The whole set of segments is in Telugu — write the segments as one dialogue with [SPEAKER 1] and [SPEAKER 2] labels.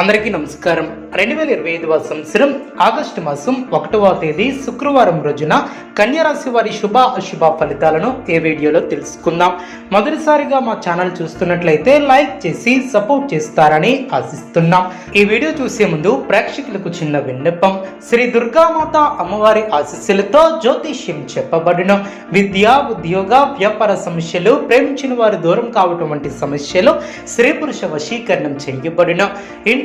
[SPEAKER 1] అందరికీ నమస్కారం. రెండు వేల ఇరవై ఐదవ సంవత్సరం ఆగస్టు మాసం ఒకటవ తేదీ శుక్రవారం రోజున కన్యారాశి వారి శుభ అశుభ ఫలితాలను ఏ వీడియోలో తెలుసుకుందాం. మొదటిసారిగా మా ఛానల్ చూస్తున్నట్లయితే లైక్ చేసి సపోర్ట్ చేస్తారని ఆశిస్తున్నాం. ఈ వీడియో చూసే ముందు ప్రేక్షకులకు చిన్న విన్నపం. శ్రీ దుర్గామాత అమ్మవారి ఆశీస్సులతో జ్యోతిష్యం చెప్పబడిన. విద్య ఉద్యోగ వ్యాపార సమస్యలు ప్రేమించిన వారు దూరం కావటం వంటి సమస్యలు స్త్రీ పురుష వశీకరణం చేయబడిన. ఇంటి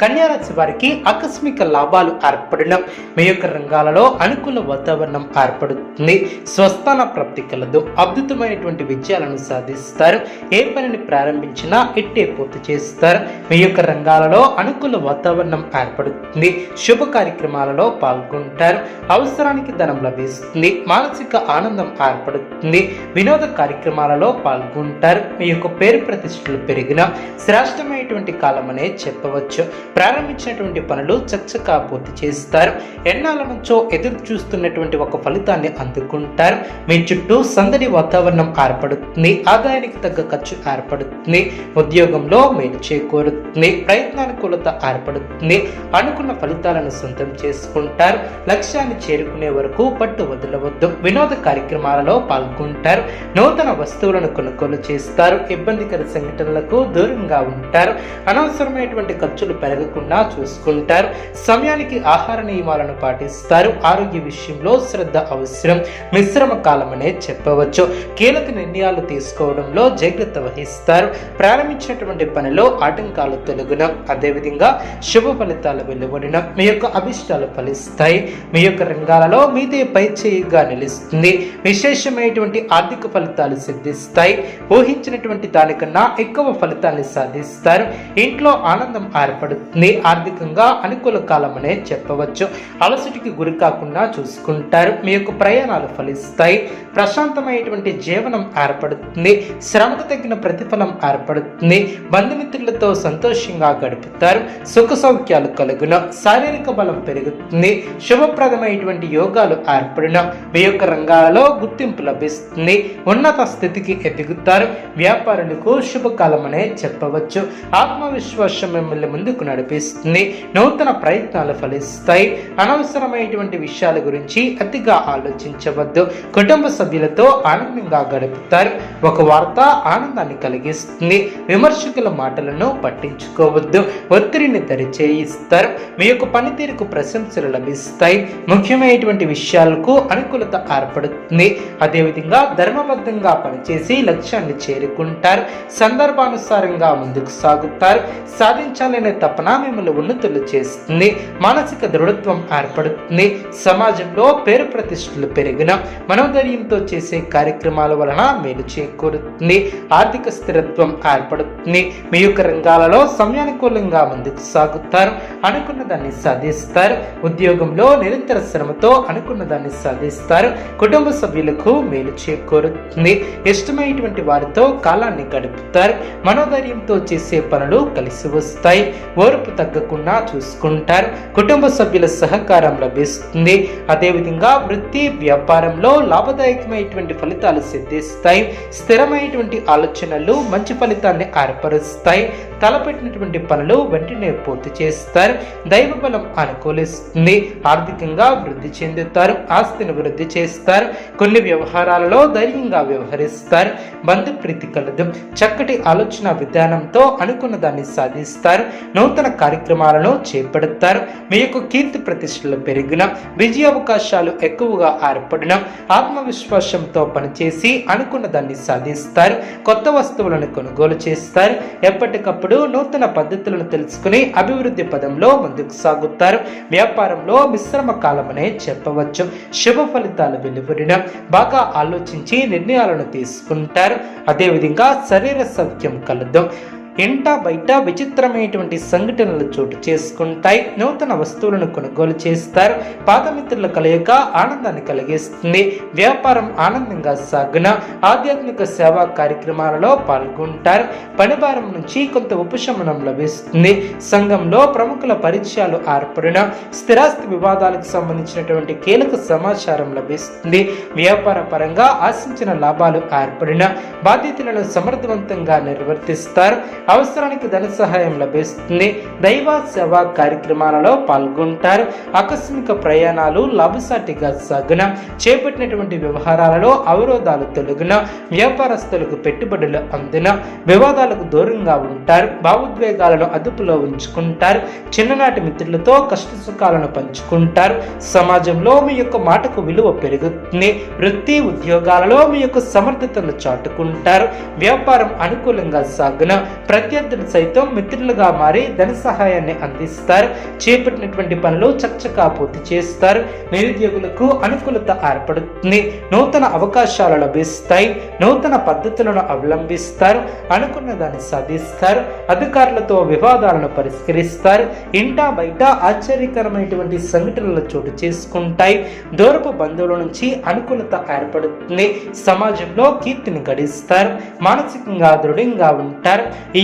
[SPEAKER 1] కన్యారాశి వారికి ఆకస్మిక లాభాలు ఏర్పడడం మీ యొక్క రంగాలలో అనుకూల వాతావరణం ఏర్పడుతుంది. స్వస్థాన ప్రాప్తి కలదు. అద్భుతమైనటువంటి విజయాలను సాధిస్తారు. ఏ పనిని ప్రారంభించినా ఇట్టే పూర్తి చేస్తారు. మీ యొక్క రంగాలలో అనుకూల వాతావరణం ఏర్పడుతుంది. శుభ కార్యక్రమాలలో పాల్గొంటారు. అవసరానికి ధనం లభిస్తుంది. మానసిక ఆనందం ఏర్పడుతుంది. వినోద కార్యక్రమాలలో పాల్గొంటారు. మీ యొక్క పేరు ప్రతిష్టలు పెరిగిన శ్రేష్టమైనటువంటి కాలం అనే చెప్పవచ్చు. ప్రారంభించినటువంటి పనులు చక్కగా పూర్తి చేస్తారు. ఎన్నాళ్ళ నుంచో ఎదురు చూస్తున్నటువంటి ఒక ఫలితాన్ని అందుకుంటారు. మీ చుట్టూ సందడి వాతావరణం ఏర్పడుతుంది. ఆదాయానికి తగ్గ ఖర్చు ఏర్పడుతుంది. ఉద్యోగంలో మేలు చేకూరుతుంది. ప్రయత్నానుకూలత ఏర్పడుతుంది. అనుకున్న ఫలితాలను సొంతం చేసుకుంటారు. లక్ష్యాన్ని చేరుకునే వరకు పట్టు వదలవద్దు. వినోద కార్యక్రమాలలో పాల్గొంటారు. నూతన వస్తువులను కొనుగోలు చేస్తారు. ఇబ్బందికర సంఘటనలకు దూరంగా ఉంటారు. అనవసరమైనటువంటి ఖర్చులు జరగకుండా చూసుకుంటారు. సమయానికి ఆహార నియమాలను పాటిస్తారు. ఆరోగ్య విషయంలో శ్రద్ధ అవసరం. మిశ్రమ కాలమనే చెప్పవచ్చు. కీలక నిర్ణయాలు తీసుకోవడంలో జాగ్రత్త వహిస్తారు. ప్రారంభించినటువంటి పనిలో ఆటంకాలు తొలగున అదేవిధంగా శుభ ఫలితాలు వెలువడిన మీ యొక్క అభిష్టాలు ఫలిస్తాయి. మీ యొక్క రంగాలలో మీదే పై చేయిగా నిలుస్తుంది. విశేషమైనటువంటి ఆర్థిక ఫలితాలు సిద్ధిస్తాయి. ఊహించినటువంటి దానికన్నా ఎక్కువ ఫలితాన్ని సాధిస్తారు. ఇంట్లో ఆనందం ఏర్పడుతుంది. ఆర్థికంగా అనుకూల కాలం అనే చెప్పవచ్చు. అలసటికి గురి కాకుండా చూసుకుంటారు. మీ యొక్క ప్రయాణాలు ఫలిస్తాయి. ప్రశాంతమైనటువంటి జీవనం ఏర్పడుతుంది. శ్రమకు తగిన ప్రతిఫలం ఏర్పడుతుంది. బంధుమిత్రులతో సంతోషంగా గడుపుతారు. సుఖ సౌఖ్యాలు కలుగున. శారీరక బలం పెరుగుతుంది. శుభప్రదమైనటువంటి యోగాలు ఏర్పడిన. మీ యొక్క రంగాలలో గుర్తింపు లభిస్తుంది. ఉన్నత స్థితికి ఎదుగుతారు. వ్యాపారులకు శుభకాలం అనే చెప్పవచ్చు. ఆత్మవిశ్వాసం మిమ్మల్ని ముందుకు నడిపిస్తుంది. నూతన ప్రయత్నాలు ఫలిస్తాయి. అనవసరమైనటువంటి విషయాల గురించి అతిగా ఆలోచించవద్దు. కుటుంబ సభ్యులతో ఆనందంగా గడుపుతారు. ఒక వార్త ఆనందాన్ని కలిగిస్తుంది. విమర్శకుల మాటలను పట్టించుకోవద్దు. ఒత్తిడిని దరిచేయిస్తారు. మీ యొక్క పనితీరుకు ప్రశంసలు లభిస్తాయి. ముఖ్యమైనటువంటి విషయాలకు అనుకూలత ఏర్పడుతుంది. అదేవిధంగా ధర్మబద్ధంగా పనిచేసి లక్ష్యాన్ని చేరుకుంటారు. సందర్భానుసారంగా ముందుకు సాగుతారు. సాధించాలనే తపన మిమ్మల్ని ఉన్నతులు చేస్తుంది. మానసిక దృఢత్వం ఏర్పడుతుంది. సమాజంలో పేరు ప్రతిష్టలు పెరిగిన మనోధైర్యంతో చేసే కార్యక్రమాల వలన మేలు చేకూరుతుంది. ఆర్థిక స్థిరత్వం ఏర్పడుతుంది. మీ యొక్క రంగాలలో సమయానుకూలంగా ముందుకు సాగుతారు. అనుకున్న దాన్ని సాధిస్తారు. ఉద్యోగంలో నిరంతర శ్రమతో అనుకున్న దాన్ని సాధిస్తారు. కుటుంబ సభ్యులకు మేలు చేకూరుతుంది. ఇష్టమైనటువంటి వారితో కాలాన్ని గడుపుతారు. మనోధైర్యంతో చేసే పనులు కలిసి వస్తాయి. ఓర్పు తగ్గకుండా చూసుకుంటారు. కుటుంబ సభ్యుల సహకారం లభిస్తుంది. అదేవిధంగా వృత్తి వ్యాపారంలో లాభదాయకమైనటువంటి ఫలితాలు సిద్ధిస్తాయి. స్థిరమైనటువంటి ఆలోచనలు మంచి ఫలితాన్ని ఏర్పరుస్తాయి. తలపెట్టినటువంటి పనులు వెంటనే పూర్తి చేస్తారు. దైవ బలం అనుకూలిస్తుంది. ఆర్థికంగా వృద్ధి చెందుతారు. ఆస్తిని వృద్ధి చేస్తారు. కొన్ని వ్యవహారాలలో ధైర్యంగా వ్యవహరిస్తారు. బంధు ప్రీతి కలదు చక్కటి ఆలోచన విధానంతో అనుకున్న దాన్ని సాధిస్తారు. నూతన కార్యక్రమాలను చేపడతారు. మీ యొక్క కీర్తి ప్రతిష్టలు పెరిగిన విజయావకాశాలు ఎక్కువగా ఏర్పడిన ఆత్మవిశ్వాసంతో పనిచేసి అనుకున్న దాన్ని సాధిస్తారు. కొత్త వస్తువులను కొనుగోలు చేస్తారు. ఎప్పటికప్పుడు నూతన పద్ధతులను తెలుసుకుని అభివృద్ధి పదంలో ముందుకు సాగుతారు. వ్యాపారంలో మిశ్రమ కాలమనే చెప్పవచ్చు. శుభ ఫలితాలు వెలువడిన బాగా ఆలోచించి నిర్ణయాలను తీసుకుంటారు. అదేవిధంగా శరీర సౌఖ్యం కలదు. ఇంట బయట విచిత్రమైనటువంటి సంఘటనలు చోటు చేసుకుంటాయి. నూతన వస్తువులను కొనుగోలు చేస్తారు. పాదమిత్రుల కలయిక ఆనందాన్ని కలిగిస్తుంది. వ్యాపారం ఆనందంగా సాగున ఆధ్యాత్మిక సేవా కార్యక్రమాలలో పాల్గొంటారు. పనిభారం నుంచి కొంత ఉపశమనం లభిస్తుంది. సంఘంలో ప్రముఖుల పరిచయాలు ఏర్పడిన స్థిరాస్తి వివాదాలకు సంబంధించినటువంటి కీలక సమాచారం లభిస్తుంది. వ్యాపార పరంగా ఆశించిన లాభాలు ఏర్పడిన బాధ్యతలను సమర్థవంతంగా నిర్వర్తిస్తారు. అవసరానికి ధన సహాయం లభిస్తుంది. దైవ సేవా కార్యక్రమాలలో పాల్గొంటారు. ఆకస్మిక ప్రయాణాలు లాభసాటిగా సాగున చేపట్టినటువంటి వ్యవహారాలలో అవరోధాలు తొలగిన వ్యాపారస్తులకు పెట్టుబడులు అందిన వివాదాలకు దూరంగా ఉంటారు. భావోద్వేగాలను అదుపులో ఉంచుకుంటారు. చిన్ననాటి మిత్రులతో కష్ట సుఖాలను పంచుకుంటారు. సమాజంలో మీ యొక్క మాటకు విలువ పెరుగుతుంది. వృత్తి ఉద్యోగాలలో మీ యొక్క సమర్థతను చాటుకుంటారు. వ్యాపారం అనుకూలంగా సాగున ప్రత్యర్థులు సైతం మిత్రులుగా మారి ధన సహాయాన్ని అందిస్తారు. చేపట్టినటువంటి పనులు చక్కచకా పూర్తి చేస్తారు. నిరుద్యోగులకు అనుకూలత ఏర్పడుతుంది. నూతన అవకాశాలు లభిస్తాయి. నూతన పద్ధతులను అవలంబిస్తారు. అనుకున్న దాన్ని సాధిస్తారు. అధికారులతో వివాదాలను పరిష్కరిస్తారు. ఇంటా బయట ఆశ్చర్యకరమైనటువంటి సంఘటనలు చోటు చేసుకుంటాయి. దూరపు బంధువుల నుంచి అనుకూలత ఏర్పడుతుంది. సమాజంలో కీర్తిని గడిస్తారు. మానసికంగా దృఢంగా ఉంటారు. ఈ